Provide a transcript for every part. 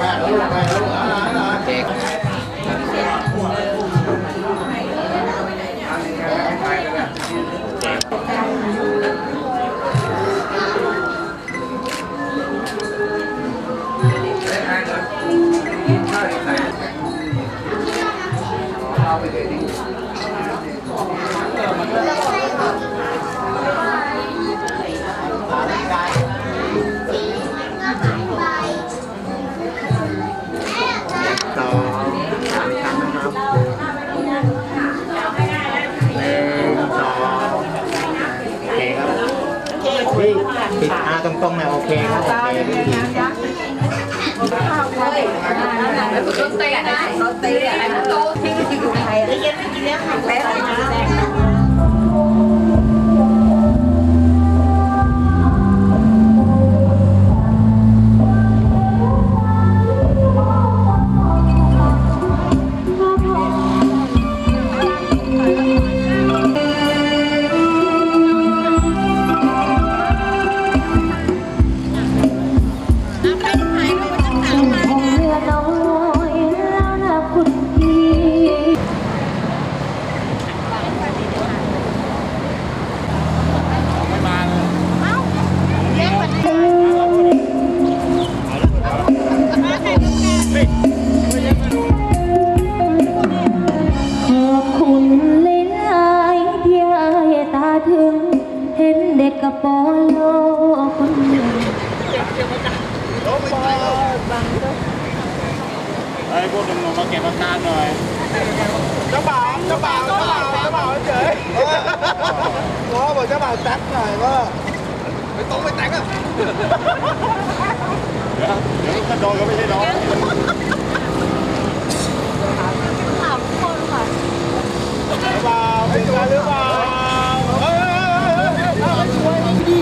แม่ลูกแม่ลูกอ่า ตาตรงๆหน่อยโอเคครับโอเคพี่ทีโรตีนะโรตีอะไรนะโตทิ้งอยู่ไทยแล้วยังไม่กินเลี้ยงแป๊บนะ ไอ้พวกหนุ่มๆมาเก็บอาการหน่อยเจ้าบ่าวเจ้าบ่าวเจ้าบ่าวเจ้าบ่าวเฉยง้อบอกเจ้าบ่าวแท็กหน่อยว่าไม่ต้องไปแต่งอะเดี๋ยวเดี๋ยวก็โดนก็ไม่ใช่น้องเจ้าบ่าวเป็นกันหรือเปล่าเฮ้ยเฮ้ยเฮ้ยเฮ้ยช่วยดี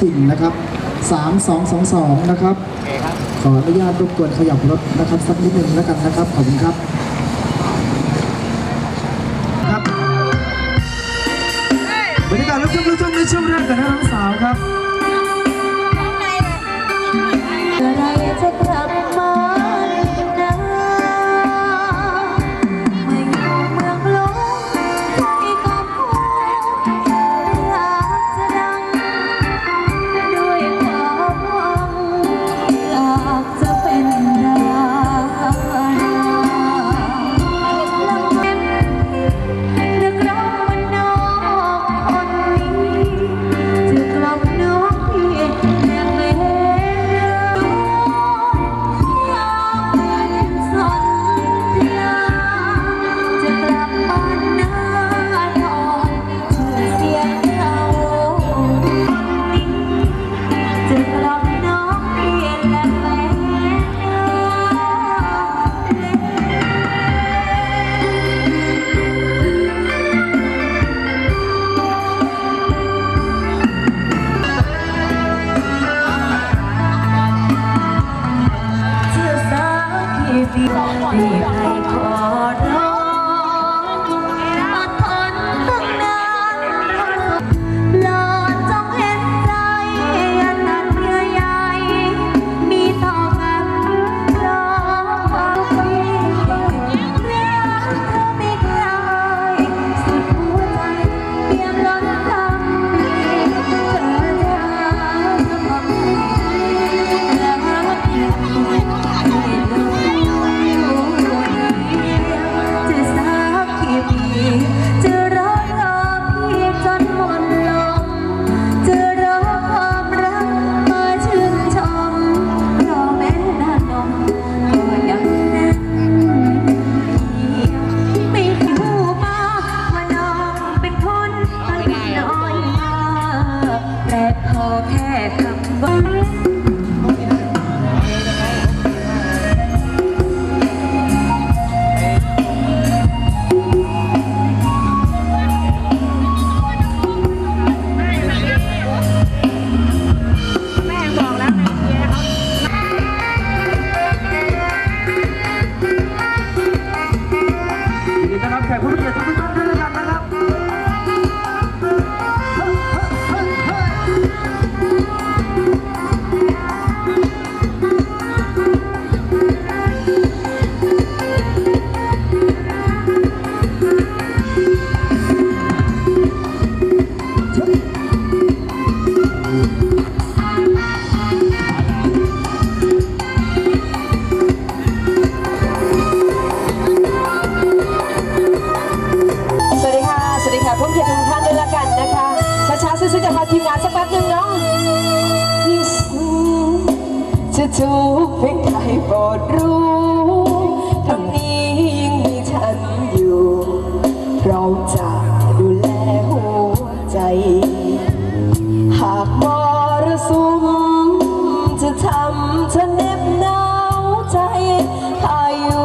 ชิงนะครับ3222นะครับขออนุญาตรบกวนขยับรถนะครับสักนิดนึงแล้วกันนะครับขอบคุณครับครับบรรยากาศลุกชมลุกช่มในช่วงแรกกันนะน้องสาวครับ ช่วจะบมาทีมงานสักแป๊บนึงเนาะยิ่งสูงจะถูกเพียงใครโปรดรู้ทั้งนี้ยังมีฉันอยู่ เราจะดูแลหัวใจ หากมรสุมจะทำเธอเน็บหนาวใจอายุ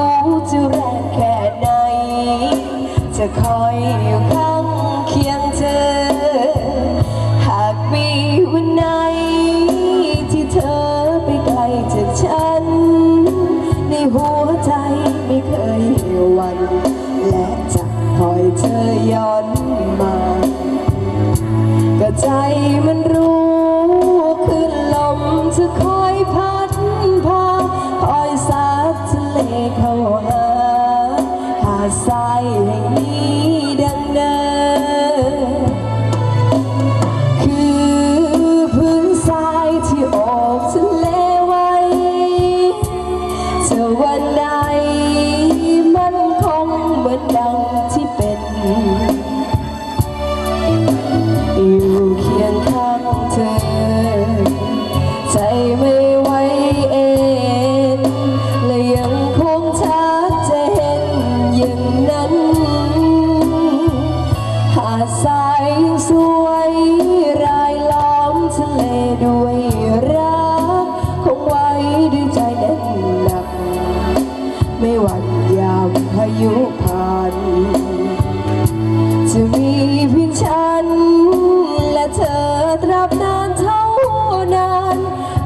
จะแรงแค่ไหนจะคอยอยู่ ใจมันรู้ขึ้ลมจะคอยพัดพาคอยซัดทะเลข้าหาห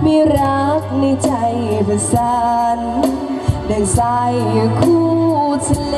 มีรักในใจประสานดังสายคู่ทะเล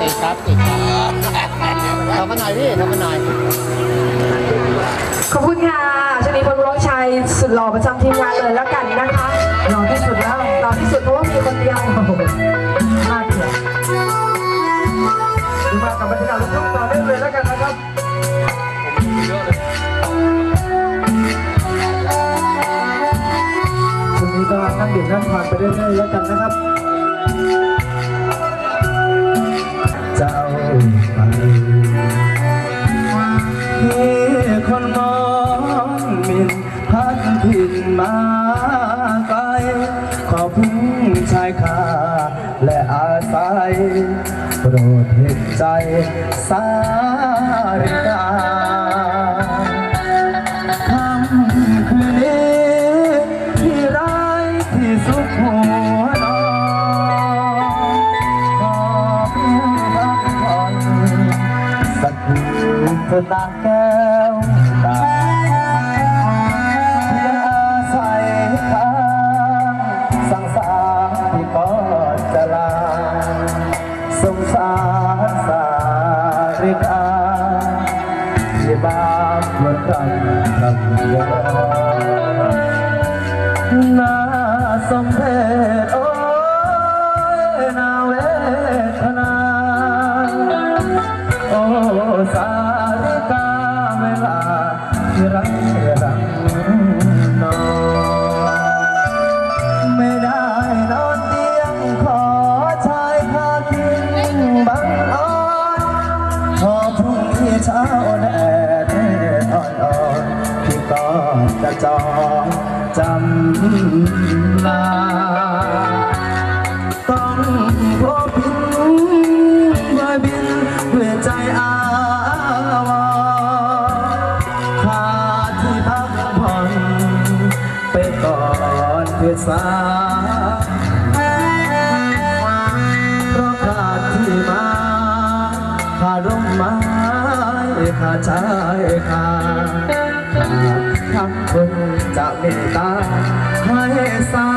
ติดครับติดครับทำกันหน่อยพี่ทำกันหน่อยขอบคุณค่ะชนีพลร้อชัยสุดหล่อประจำทีมงานเลยแล้วกันนะคะหล่อที่สุดแล้วหล่อที่สุดเพราะว่ามีคนเดียว ใจสาริกาคำคืนนี้ที่ร้ที่สุดหัวนอนขอเพียงพักผ่อนสักหนึ่งคืน ษาเพราะขาดที่มาขาดร่มไม้ขาดชาขาดทั้งคนจะเมตตาให้สา